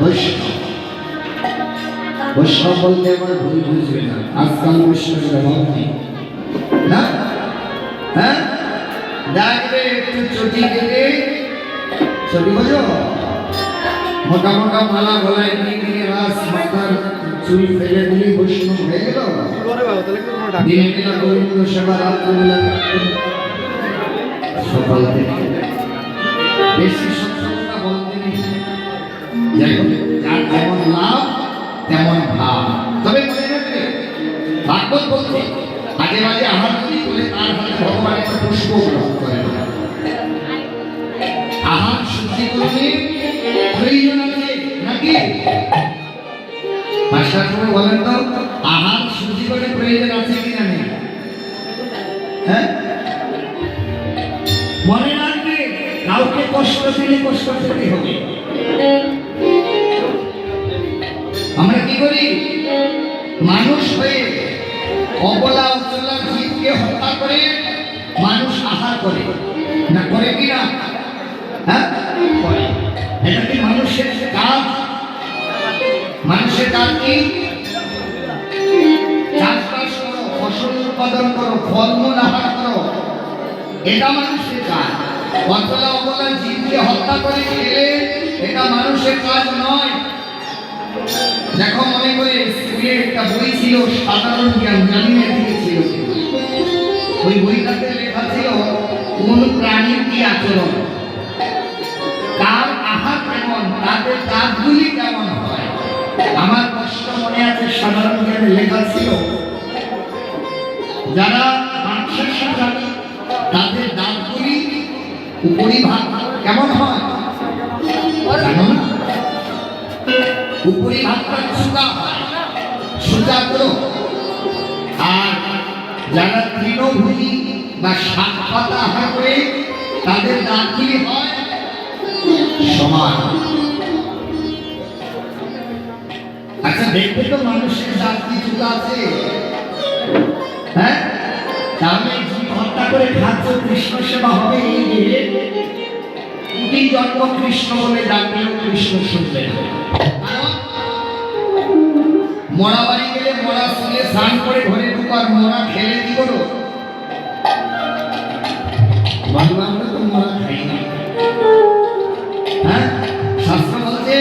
বৈষ্ণব। বৈষ্ণব বলতে আমার ভুল বুঝবে না। আজকাল হ্যাঁ? দেখবে চটি বোঝো? মোটা মোটা মালা গলায় নিয়ে নিয়ে রাস মাথার চুল ফেলে দিলে বৈষ্ণব হয়ে গেল। দিনে বেলা গোবিন্দ সেবা রাত্রিবেলা সকাল থেকে হোক যার যেমন লাভ, তেমন ভাব। তবে মনে রাখবে, ভাগবত বলছে আগে মাঝে আহার যদি করে তার হাতে ভগবান একটা পুষ্প গ্রহণ করে আহার শুদ্ধি করলে প্রয়োজন আছে নাকি? মাস্টার সাহেব বলেন তো, আহার শুদ্ধি করে প্রয়োজন আছে কি না নেই? হ্যাঁ? মনে রাখবে, কাউকে কষ্ট দিলে কষ্ট পেতে হবে। আমরা কি করি? মানুষ হয়ে অবলা উচলা জীবকে হত্যা করে মানুষ আহার করে। না করে কি না হ্যাঁ? করে। এটা কি মানুষের কাজ? মানুষের কাজ কি? চাষবাস করো, ফসল উৎপাদন করো, ফলমূল আহার করো। এটা মানুষের কাজ। অচলা অবলা জীবকে হত্যা করে খেলে, এটা মানুষের কাজ নয়। দেখো মনে করে স্কুলে একটা বই ছিল, সাধারণ জ্ঞান, জানি না এদিকে ছিল। ওই বইটাতে লেখা ছিল, কোন প্রাণীর কি আচরণ? কার আহার কেমন? তাদের দাঁতগুলি কেমন হয়? আমার কষ্ট মনে আছে, সাধারণ জ্ঞানে লেখা ছিল, যারা মাংসের সাথে তাদের দাঁতগুলি উপরিভাগ কেমন হয়? উপরি ভাগটা সুতা। সুতা আর যারা তৃণভূমি বা শাক পাতা আহার করে তাদের দাঁতগুলি হয় সমান। আচ্ছা দেখবে তো মানুষের দাঁত কি আছে? হ্যাঁ? তাহলে জীব হত্যা করে খাদ্য কৃষ্ণ সেবা হবে এই যে কোটি জন্ম কৃষ্ণ বলে ডাকলেও কৃষ্ণ শুনবে না। কারণ মরা বাড়ি গেলে মরা শুনে স্নান করে ঘরে ঢুকার মরা খেলে কি করো? বাংলা আমরা তো মরা খাই না। হ্যাঁ? শাস্ত্র বলছে,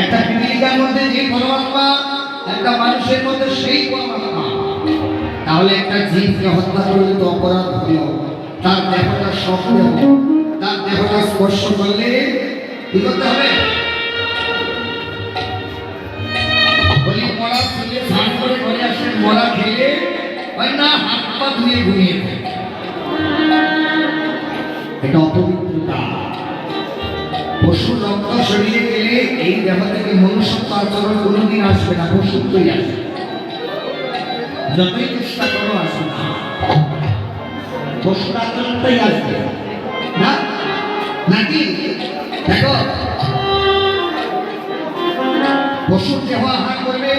একটা পিপিলিকার মধ্যে যে পরমাত্মা, একটা মানুষের মধ্যে সেই পরমাত্মা। তাহলে একটা জীবকে হত্যা করলে তো অপরাধ হলো। তার দেহটা সব দেহ তার দেহটা স্পর্শ করলে কি করতে হবে? মরা খেলে হয় না, হাত পা ধুয়ে ঘুমিয়ে থাকে। এটা অপবিত্রতা। পশুর রক্ত শরীরে গেলে এই দেহ থেকে মনুষ্যত্ব আচরণ কোনোদিন আসবে না, পশুত্বই আসবে। যতই চেষ্টা করো, আসবে না। পশুর আচরণটাই আসবে না? নাকি? দেখো। পশুর দেহ আহার করবে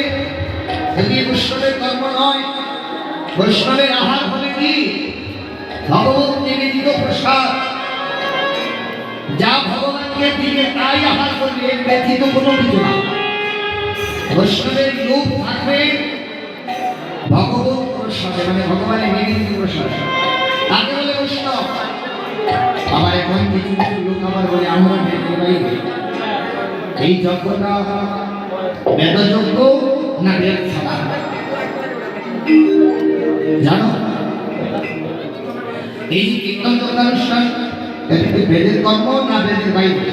এটি বৈষ্ণবের কর্ম নয়। বৈষ্ণবের আহার হলে কি? ভগবত নিবেদিত প্রসাদ। যা ভগবানকে দিবে, তাই আহার করবে, এর ব্যতীত কোনো কিছু না। বৈষ্ণবের লোক থাকবে। ভগবত প্রসাদে মানে ভগবানের নিবেদিত প্রসাদ। তাকে বলে বৈষ্ণব। আবার এখন কিছু কিছু লোক আবার বলে, আমরা এই যজ্ঞটা বেদযজ্ঞ না বেদ এই কীর্তন অনুষ্ঠান এটা কি বেদের কর্ম না বেদের বাইরে?